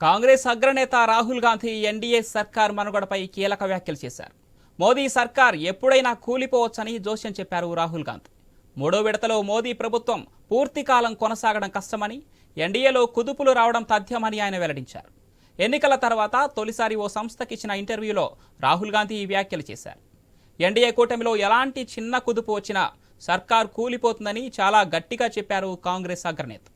కాంగ్రెస్ అగ్రనేత రాహుల్ గాంధీ ఎన్డీఏ సర్కార్ మనుగడపై కీలక వ్యాఖ్యలు చేశారు. మోదీ సర్కార్ ఎప్పుడైనా కూలిపోవచ్చని జోస్యం చెప్పారు రాహుల్ గాంధీ. మూడో విడతలో మోదీ ప్రభుత్వం పూర్తి కాలం కొనసాగడం కష్టమని ఎన్డీఏలో కుదుపులు రావడం తథ్యమని ఆయన వెల్లడించారు. ఎన్నికల తర్వాత తొలిసారి ఓ సంస్థకిచ్చిన ఇంటర్వ్యూలో రాహుల్ గాంధీ ఈ వ్యాఖ్యలు చేశారు. ఎన్డీఏ కూటమిలో ఎలాంటి చిన్న కుదుపు వచ్చినా సర్కార్ కూలిపోతుందని చాలా గట్టిగా చెప్పారు కాంగ్రెస్ అగ్రనేత.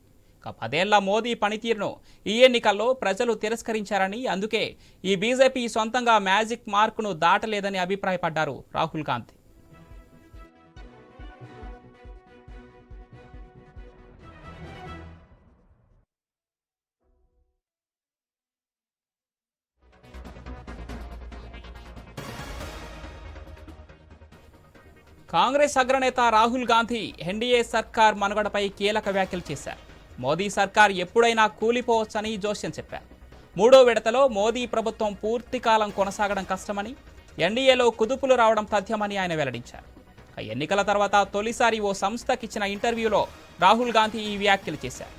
పదేళ్ళ మోదీ పనితీరును ఈ ఎన్నికల్లో ప్రజలు తిరస్కరించారని అందుకే ఈ బీజేపీ సొంతంగా మ్యాజిక్ మార్కును దాటలేదని అభిప్రాయపడ్డారు రాహుల్ గాంధీ. కాంగ్రెస్ అగ్రనేత రాహుల్ గాంధీ ఎన్డీఏ సర్కార్ మనుగడపై కీలక వ్యాఖ్యలు చేశారు. మోదీ సర్కార్ ఎప్పుడైనా కూలిపోవచ్చని జోస్యం చెప్పారు. మూడో విడతలో మోదీ ప్రభుత్వం పూర్తి కాలం కొనసాగడం కష్టమని ఎన్డీఏలో కుదుపులు రావడం తథ్యమని ఆయన వెల్లడించారు. ఎన్నికల తర్వాత తొలిసారి ఓ సంస్థకిచ్చిన ఇంటర్వ్యూలో రాహుల్ గాంధీ ఈ వ్యాఖ్యలు చేశారు.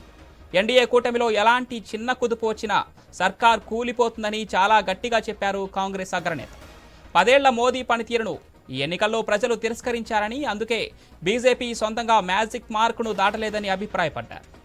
ఎన్డీఏ కూటమిలో ఎలాంటి చిన్న కుదుపు వచ్చినా సర్కార్ కూలిపోతుందని చాలా గట్టిగా చెప్పారు కాంగ్రెస్ అగ్రనేత. పదేళ్ళ మోదీ పనితీరును ఈ ఎన్నికల్లో ప్రజలు తిరస్కరించారని అందుకే బీజేపీ సొంతంగా మ్యాజిక్ మార్కును దాటలేదని అభిప్రాయపడ్డారు.